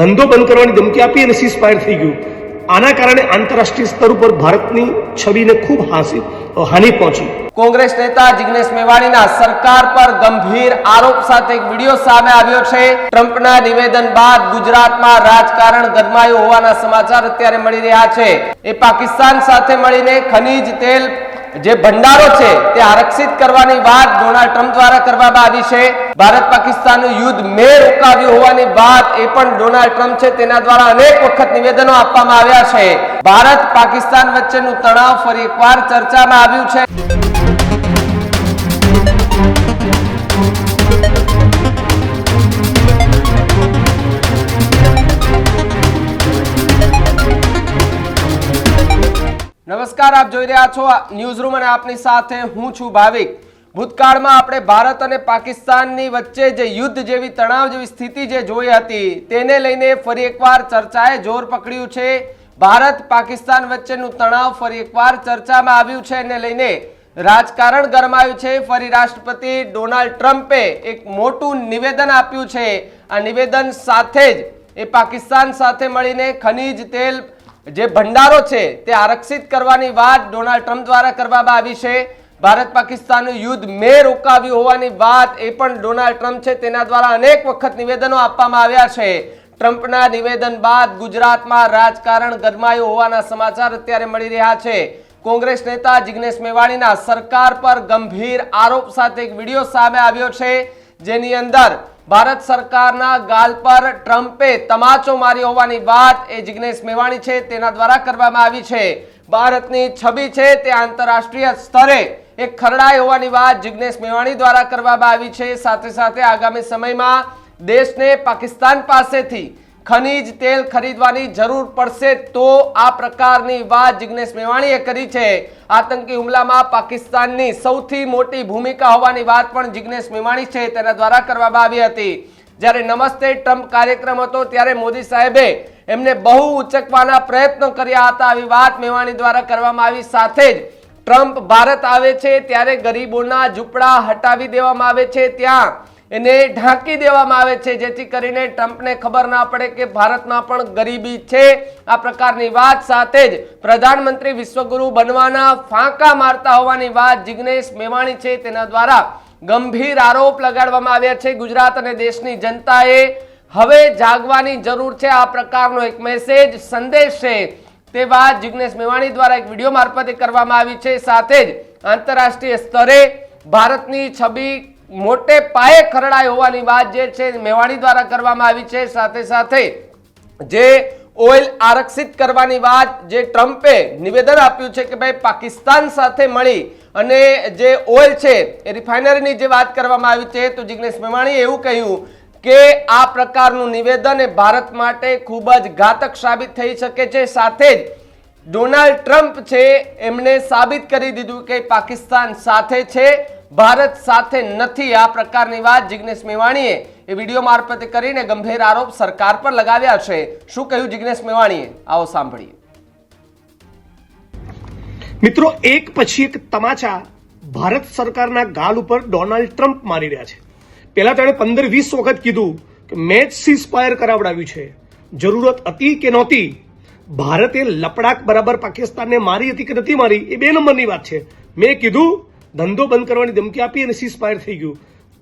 ધંધો બંધ કરવાની ધમકી આપી અને સીઝ થઈ ગયું. આના કારણે આંતરરાષ્ટ્રીય સ્તર ઉપર ભારતની છબીને ખૂબ હાંસી હાનિ પહોંચી. કોંગ્રેસ નેતા જિગ્નેશ મેવાણીના સરકાર પર ગંભીર આરોપ સાથે એક વીડિયો સામે આવ્યો છે. ટ્રમ્પના નિવેદન બાદ ગુજરાતમાં રાજકારણ ગરમાયું હોવાના સમાચાર અત્યારે મળી રહ્યા છે. એ પાકિસ્તાન સાથે મળીને ખનીજ તેલ જે ભંડારો છે તે આરક્ષિત કરવાની વાત ડોનાલ્ડ ટ્રમ્પ દ્વારા કરવામાં આવી છે. ભારત પાકિસ્તાનનું યુદ્ધ મેં રોકાવ્યું હોવાની વાત એ પણ ડોનાલ્ડ ટ્રમ્પ છે. તેના દ્વારા અનેક વખત નિવેદનો આપવામાં આવ્યા છે. ભારત પાકિસ્તાન વચ્ચેનું તણાવ ફરી એકવાર ચર્ચામાં આવ્યું છે. નમસ્કાર, આપ જોઈ રહ્યા છો ન્યૂઝ રૂમ અને આપની સાથે હું છું ભાવિક. ભૂતકાળમાં આપણે ભારત અને પાકિસ્તાનની વચ્ચે જે યુદ્ધ જેવી તણાવ જેવી સ્થિતિ જે જોઈ હતી, તેને લઈને ફરી એકવાર ચર્ચાએ જોર પકડ્યું છે. ભારત, પાકિસ્તાન વચ્ચેનું તણાવ ફરી એકવાર ચર્ચામાં આવ્યું છે એને લઈને રાજકારણ ગરમાયું છે. ફરી રાષ્ટ્રપતિ ડોનાલ્ડ ટ્રમ્પે એક મોટું નિવેદન આપ્યું છે. આ નિવેદન સાથે જ એ પાકિસ્તાન સાથે મળીને ખનીજ તેલ જે ભંડારો છે તે આરક્ષિત કરવાની વાત ડોનાલ્ડ ટ્રમ્પ દ્વારા કરવામાં આવી છે. ભારત પાકિસ્તાનનું યુદ્ધ મેં રોકાવ્યું હોવાની વાત એ પણ ડોનાલ્ડ ટ્રમ્પ છે. તેના દ્વારા અનેક વખત નિવેદનો આપવામાં આવ્યા છે. ટ્રમ્પના નિવેદન બાદ ગુજરાતમાં રાજકારણ ગરમાયું હોવાના સમાચાર અત્યારે મળી રહ્યા છે. કોંગ્રેસ નેતા જિગ્નેશ મેવાણીના સરકાર પર ગંભીર આરોપ સાથે એક વીડિયો સામે આવ્યો છે. જેની અંદર ભારત સરકારના ગાલ પર ટ્રમ્પે તમાચો માર્યો હોવાની વાત એ જિગ્નેશ મેવાણી છે, તેના દ્વારા કરવામાં આવી છે. ભારતની છબી છે તે આંતરરાષ્ટ્રીય સ્તરે એક ખરડાઈ હોવાની વાત જિગ્નેશ મેવાણી દ્વારા કરવામાં આવી છે. સાથે સાથે આગામી સમયમાં દેશને પાકિસ્તાન પાસેથી ખનીજ તેલ ખરીદવાની જરૂર પડશે તો આ પ્રકારની વાત જિગ્નેશ મેવાણીએ કરી છે. આતંકી હુમલામાં પાકિસ્તાનની સૌથી મોટી ભૂમિકા હોવાની વાત પણ જિગ્નેશ મેવાણી છે, તેના દ્વારા કરવામાં આવી હતી. જ્યારે નમસ્તે ટ્રમ્પ કાર્યક્રમ હતો, ત્યારે મોદી સાહેબે એમને બહુ ઉચકવાના પ્રયત્નો કર્યા હતા. આવી વાત મેવાણી દ્વારા કરવામાં આવી. સાથે જ ટ્રમ્પ ભારત આવે છે, ત્યારે ગરીબોના ઝૂંપડા હટાવી દેવામાં આવે છે. ત્યાં એને ઢાંકી દેવામાં આવે છે, જેથી કરીને ટ્રમ્પને ખબર ના પડે કે ભારતમાં પણ ગરીબી છે. આ પ્રકારની વાત સાથે જ પ્રધાનમંત્રી વિશ્વગુરુ બનવાના ફાંકા મારતા હોવાની વાત જિગ્નેશ મેવાણી છે. તેના દ્વારા ગંભીર આરોપ લગાડવામાં આવ્યા છે. ગુજરાત અને દેશની જનતાએ હવે જાગવાની જરૂર છે. આ પ્રકારનો એક મેસેજ, સંદેશ છે તે વાત જિગ્નેશ મેવાણી દ્વારા એક વીડિયો મારફતે કરવામાં આવી છે. સાથે જ આંતરરાષ્ટ્રીય સ્તરે ભારતની છબી મોટે પાયે ખરડાઈ હોવાની વાત જે છે મેવાણી દ્વારા કરવામાં આવી છે. સાથે સાથે જે ઓઇલ આરક્ષિત કરવાની વાત જે ટ્રમ્પે નિવેદન આપ્યું છે કે ભાઈ પાકિસ્તાન સાથે મળી અને જે ઓઇલ છે એ રિફાઇનરીની જે વાત કરવામાં આવી છે તો જિગ્નેશ મેવાણીએ એવું કહ્યું કે આ પ્રકારનું નિવેદન એ ભારત માટે ખૂબ જ ઘાતક સાબિત થઈ શકે છે. સાથે જ ડોનાલ્ડ ટ્રમ્પ છે એમણે સાબિત કરી દીધું કે પાકિસ્તાન સાથે છે. ભારત સાથે નથી. આ પ્રકારની વાત જિગ્નેશ મેવાણીએ એ વીડિયો મારફતે કરીને ગંભીર આરોપ સરકાર પર લગાવ્યા છે. શું કહ્યું જિગ્નેશ મેવાણીએ? આવો સાંભળીએ. મિત્રો, એક પછી એક તમાચા ભારત સરકારના ગાલ ઉપર ડોનાલ્ડ ટ્રમ્પ મારી રહ્યા છે. પહેલા તેણે પંદર વીસ વખત કીધું કે મેચ સીઝ ફાયર કરાવડાવ્યું છે. જરૂરત હતી કે નહોતી? ભારતે લપડાક બરાબર પાકિસ્તાનને મારી હતી કે નથી મારી? એ બે નંબરની વાત છે. મેં કીધું ધંધો બંધ કરવાની ધમકી આપી અને સીઝ થઈ ગયું.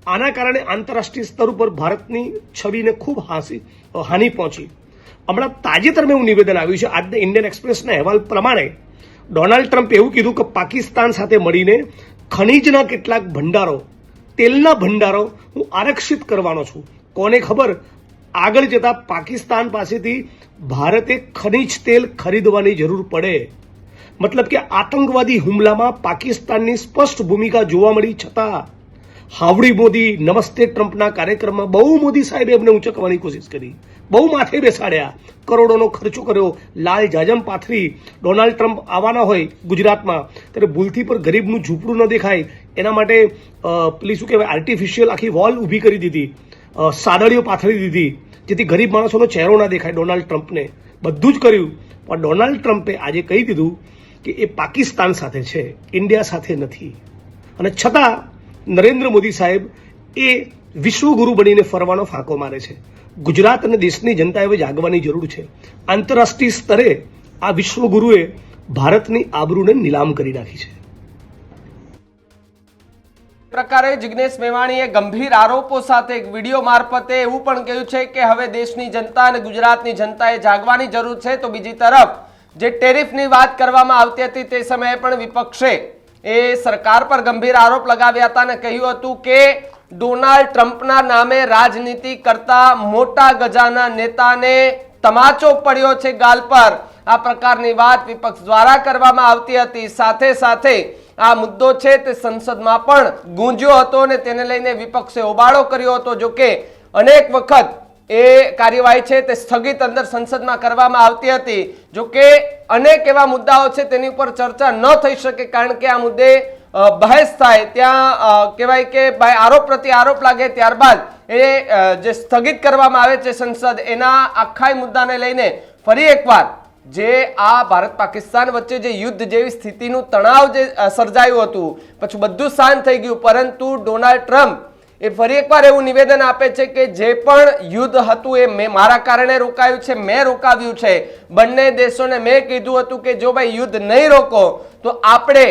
આના કારણે આંતરરાષ્ટ્રીય સ્તર ઉપર ભારતની છબીને ખૂબ હાંસી હાનિ પહોંચી. હમણાં તાજેતરમાં એવું નિવેદન આવ્યું છે, આજના ઇન્ડિયન એક્સપ્રેસના અહેવાલ પ્રમાણે ડોનાલ્ડ ટ્રમ્પે એવું કીધું કે પાકિસ્તાન સાથે મળીને ખનીજના કેટલાક ભંડારો, તેલના ભંડારો હું આરક્ષિત કરવાનો છું. કોને ખબર? આગળ જતા પાકિસ્તાન પાસેથી ભારતે ખનીજ તેલ ખરીદવાની જરૂર પડે. મતલબ કે આતંકવાદી હુમલામાં પાકિસ્તાનની સ્પષ્ટ ભૂમિકા જોવા મળી છતાં હાવડી મોદી નમસ્તે ટ્રમ્પના કાર્યક્રમમાં બહુ મોદી સાહેબે એમને ઊંચકવાની કોશિશ કરી. બહુ માથે બેસાડ્યા. કરોડોનો ખર્ચો કર્યો. લાલ જાજમ પાથરી ડોનાલ્ડ ટ્રમ્પ આવવાના હોય ગુજરાતમાં, ત્યારે ભૂલથી પર ગરીબનું ઝૂંપડું ન દેખાય. એના માટે પેલી શું કહેવાય આર્ટિફિશિયલ આખી વોલ ઊભી કરી દીધી. સાદળીઓ પાથરી દીધી, જેથી ગરીબ માણસોનો ચહેરો ના દેખાય ડોનાલ્ડ ટ્રમ્પને. બધું જ કર્યું. પણ ડોનાલ્ડ ટ્રમ્પે આજે કહી દીધું કે એ પાકિસ્તાન સાથે છે, ઇન્ડિયા સાથે નથી. અને છતાં, નરેન્દ્ર મોદી સાહેબ એ વિશ્વગુરુ બનીને ફરવાનો ફાંકો મારે છે. ગુજરાત અને દેશની જનતાએ હવે જાગવાની જરૂર છે. આંતરરાષ્ટ્રીય સ્તરે આ વિશ્વગુરુએ ભારતની આબરૂને નીલામ કરી નાખી છે. પ્રકારે જિગ્નેશ મેવાણીએ ગંભીર આરોપો સાથે એક વીડિયો મારફતે એવું પણ કહ્યું છે કે હવે દેશની જનતા અને ગુજરાતની જનતાએ જાગવાની જરૂર છે, તો બીજી તરફ જે ટેરિફની વાત કરવામાં આવતી હતી તે સમયે પણ વિપક્ષે એ સરકાર પર ગંભીર આરોપ લગાવ્યા હતા અને કહ્યું હતું કે ડોનાલ્ડ ટ્રમ્પના નામે રાજનીતિ કરતા મોટા ગજાના નેતાને તમાચો પડ્યો છે ગાલ પર. આ પ્રકારની વાત વિપક્ષ દ્વારા કરવામાં આવતી હતી. સાથે સાથે આ મુદ્દો છે તે સંસદમાં પણ ગુંજ્યો હતો અને તેને લઈને વિપક્ષે હોબાળો કર્યો હતો. જો કે અનેક વખત એ કાર્યવાહી છે તે સ્થગિત અંદર સંસદમાં કરવામાં આવતી હતી. જો કે અનેક એવા મુદ્દાઓ છે તેની ઉપર ચર્ચા ન થઈ શકે કારણ કે આ મુદ્દે બહેસ થાય. ત્યાં કહેવાય કે ભાઈ આરોપ પ્રતિ આરોપ લાગે ત્યારબાદ એ જે સ્થગિત કરવામાં આવે છે સંસદ, એના આખા મુદ્દાને લઈને ફરી એકવાર જે આ ભારત પાકિસ્તાન વચ્ચે જે યુદ્ધ જેવી સ્થિતિનું તણાવ જે સર્જાયું હતું, પછી બધું શાંત થઈ ગયું. પરંતુ ડોનાલ્ડ ટ્રમ્પ એ ફરી એકવાર એવું નિવેદન આપે છે કે જે પણ યુદ્ધ હતું એ મેં મારા કારણે રોકાયું છે, મેં રોકાવ્યું છે. બંને દેશોને મેં કીધું હતું કે જો ભાઈ યુદ્ધ નહીં રોકો, તો આપણે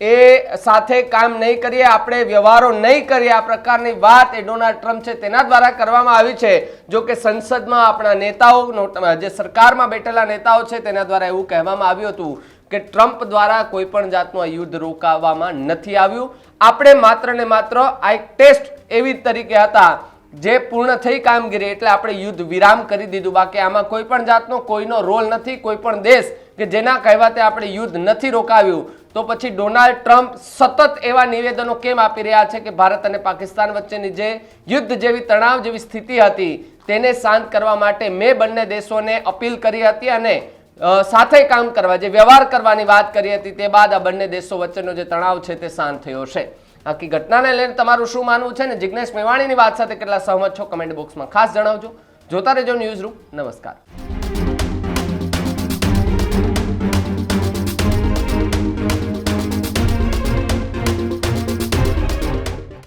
એ સાથે કામ નહીં કરીએ, આપણે વ્યવહારો નહીં કરીએ. આ પ્રકારની વાત એ ડોનાલ્ડ ટ્રમ્પ છે તેના દ્વારા કરવામાં આવી છે. જો કે સંસદમાં આપણા નેતાઓ જે સરકારમાં બેઠેલા નેતાઓ છે તેના દ્વારા એવું કહેવામાં આવ્યું હતું કે ટ્રમ્પ દ્વારા કોઈ પણ જાતનું આ યુદ્ધ રોકાવામાં નથી આવ્યું. આપણે માત્ર ને માત્ર આ એક ટેસ્ટ એવી તરીકે હતા જે પૂર્ણ થઈ કામગીરી એટલે આપણે યુદ્ધ વિરામ કરી દીધું. બાકી આમાં કોઈ પણ જાતનો, કોઈનો રોલ નથી, કોઈ પણ દેશ કે જેના કહેવાતે આપણે યુદ્ધ નથી રોકાવ્યું. તો પછી ડોનાલ્ડ ટ્રમ્પ સતત એવા નિવેદનો કેમ આપી રહ્યા છે કે ભારત અને પાકિસ્તાન વચ્ચેની જે યુદ્ધ જેવી તણાવ જેવી સ્થિતિ હતી, તેને શાંત કરવા માટે મેં બંને દેશોને અપીલ કરી હતી અને સાથે કામ કરવા જે વ્યવહાર કરવાની વાત કરી હતી, તે બાદ આ બંને દેશો વચ્ચેનો જે તણાવ છે તે શાંત થયો છે. આખી ઘટનાને લઈને તમારું શું માનવું છે ને? જિજ્ઞેશ મેવાણીની વાત સાથે કેટલા સહમત છો? કમેન્ટ બોક્સમાં ખાસ જણાવજો. જોતા રહેજો ન્યૂઝ રૂમ. નમસ્કાર.